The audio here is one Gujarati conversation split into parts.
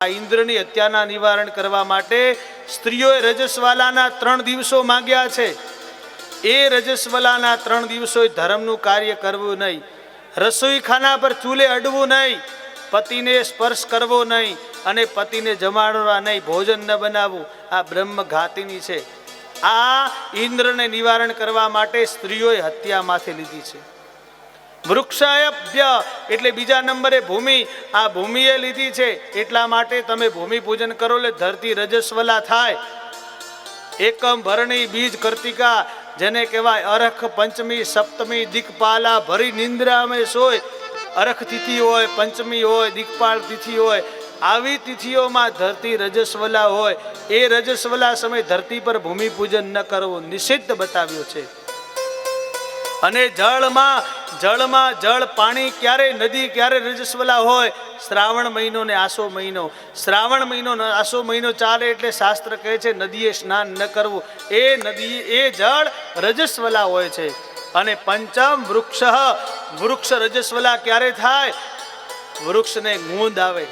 આ ઇન્દ્રની હત્યાના નિવારણ કરવા માટે સ્ત્રીઓએ રજસ્વાલાના ત્રણ દિવસો માંગ્યા છે. એ રજસ્વલાના ત્રણ દિવસોએ ધર્મનું કાર્ય કરવું નહીં. રસોઈ ખાના પર ચૂલે અડવું નહીં. પતિને સ્પર્શ કરવો નહીં અને પતિને જમાડવા નહીં, ભોજન ન બનાવવું. આ બ્રહ્મ ઘાતીની છે. આ ઇન્દ્રને નિવારણ કરવા માટે સ્ત્રીઓએ હત્યા માથે લીધી છે. વૃક્ષાયભ્ય એટલે બીજા નંબરે ભૂમિ. આ ભૂમિએ લીધી છે. એટલા માટે તમે ભૂમિ પૂજન કરો એટલે ધરતી રજસ્વલા થાય. એકમ ભરણી બીજ કર્તિકા, જેને કહેવાય અરખ, પંચમી, સપ્તમી, દિક્પાલા, ભરી નિંદ્રા અમે સોય. અરખ તિથિ હોય, પંચમી હોય, દિક્પાલ તિથિ હોય. આવી તિથિઓમાં ધરતી રજસ્વલા હોય. એ રજસ્વલા સમય ધરતી પર ભૂમિ પૂજન ન કરવું નિષિદ્ધ બતાવ્યો છે. અને જળમાં જળમાં જળ, પાણી ક્યારે, નદી ક્યારે રજસ્વલા હોય? શ્રાવણ મહિનો ને આસો મહિનો. શ્રાવણ મહિનો આસો મહિનો ચાલે એટલે શાસ્ત્ર કહે છે, નદીએ સ્નાન ન કરવું. એ નદી, એ જળ રજસ્વલા હોય છે. અને પંચમ વૃક્ષ વૃક્ષ રજસ્વલા ક્યારે થાય? વૃક્ષને ગુંદ આવે.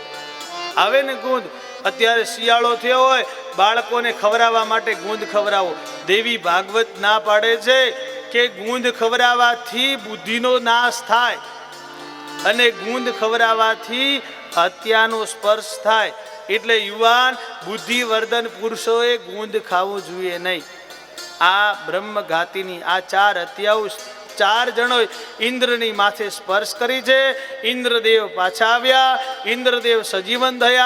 આવે ને ગુંદ? અત્યારે શિયાળો થયો હોય, બાળકોને ખવડાવવા માટે ગુંદ ખવડાવો. દેવી ભાગવત ના પાડે છે કે ગુંદ ખવડાવવાથી બુદ્ધિનો નાશ થાય અને ગુંદ ખવડાવવાથી હત્યાનો સ્પર્શ થાય. એટલે યુવાન, બુદ્ધિવર્ધન પુરુષોએ ગુંદ ખાવું જોઈએ નહીં. આ બ્રહ્મઘાતીની આ ચાર હત્યાઓ ચાર જણો ઇન્દ્રની માથે સ્પર્શ કરી છે. ઇન્દ્રદેવ પાછા આવ્યા. ઇન્દ્રદેવ સજીવન થયા.